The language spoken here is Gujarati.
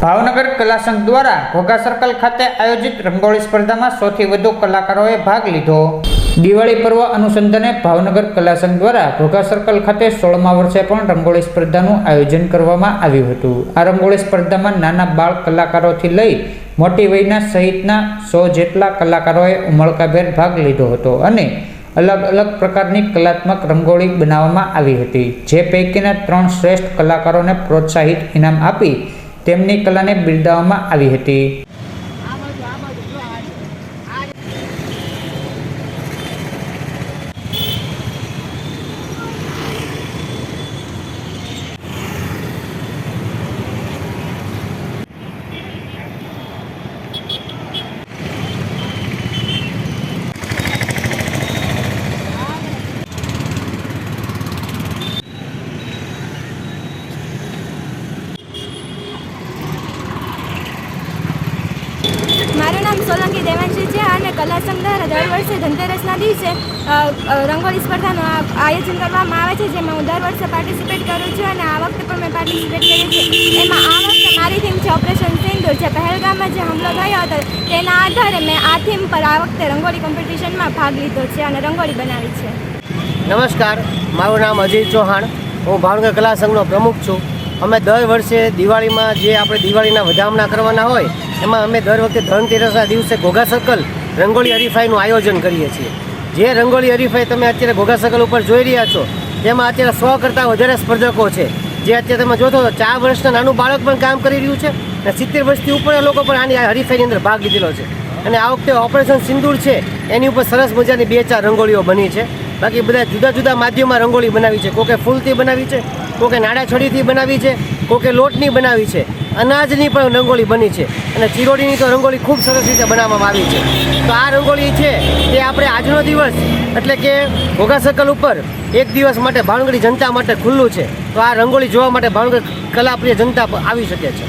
ભાવનગર કલાસંઘ દ્વારા ઘોઘા સર્કલ ખાતે આયોજિત રંગોળી સ્પર્ધામાં સૌથી વધુ કલાકારોએ ભાગ લીધો. દિવાળી પર્વ અનુસંધાને ભાવનગર કલાસંઘ દ્વારા ઘોઘા સર્કલ ખાતે સોળમા વર્ષે પણ રંગોળી સ્પર્ધાનું આયોજન કરવામાં આવ્યું હતું. આ રંગોળી સ્પર્ધામાં નાના બાળ કલાકારોથી લઈ મોટી વયના સહિતના સો જેટલા કલાકારોએ ઉમળકાભેર ભાગ લીધો હતો અને અલગ અલગ પ્રકારની કલાત્મક રંગોળી બનાવવામાં આવી હતી, જે પૈકીના ત્રણ શ્રેષ્ઠ કલાકારોને પ્રોત્સાહિત ઇનામ આપી તેમની કલાને બિરદાવવામાં આવી હતી મારું નામ સોલંકી દેવાંશી છે અને કલા સંઘ દ્વારા દર વર્ષે ધનતેરસના દિવસે રંગોળી સ્પર્ધાનું આયોજન કરવામાં આવે છે, જેમાં હું દર વર્ષે પાર્ટિસિપેટ કરું છું અને આ વખતે પણ મેં પાર્ટિસિપેટ કરી છે. એમાં આ વખતે મારી થીમ છે ઓપરેશન સિંદૂર જે પહેલગામમાં જે હુમલો થયો હતો, તેના આધારે મેં આ થીમ પર આ વખતે રંગોળી કોમ્પિટિશનમાં ભાગ લીધો છે અને રંગોળી બનાવી છે. નમસ્કાર, મારું નામ અજય ચૌહાણ, હું ભાવનગર કલા સંઘનો પ્રમુખ છું. અમે દર વર્ષે દિવાળીમાં જે આપણે દિવાળીના વધામણા કરવાના હોય એમાં અમે દર વખતે ધનતેરસના દિવસે ઘોઘા સર્કલ રંગોળી હરીફાઈનું આયોજન કરીએ છીએ. જે રંગોળી હરીફાઈ તમે અત્યારે ઘોઘા સર્કલ ઉપર જોઈ રહ્યા છો, તેમાં અત્યારે સો કરતાં વધારે સ્પર્ધકો છે. જે અત્યારે તમે જોતો તો ચાર વર્ષના નાનું બાળક પણ કામ કરી રહ્યું છે અને સિત્તેર વર્ષથી ઉપર લોકો પણ આની હરીફાઈની અંદર ભાગ લીધેલો છે. અને આ વખતે ઓપરેશન સિંદૂર છે, એની ઉપર સરસ મજાની બે ચાર રંગોળીઓ બની છે. બાકી બધા જુદા જુદા માધ્યમમાં રંગોળી બનાવી છે. કોકે ફૂલથી બનાવી છે, કોકે નાડા છડીથી બનાવી છે, કોકે લોટની બનાવી છે. અનાજની પણ રંગોળી બની છે અને ચિરોડીની તો રંગોળી ખૂબ સરસ રીતે બનાવવામાં આવી છે. તો આ રંગોળી છે એ આપણે આજનો દિવસ એટલે કે ઘોઘા સર્કલ ઉપર એક દિવસ માટે ભાવનગરી જનતા માટે ખુલ્લું છે. તો આ રંગોળી જોવા માટે ભાવનગર કલાપ્રિય જનતા આવી શકે છે.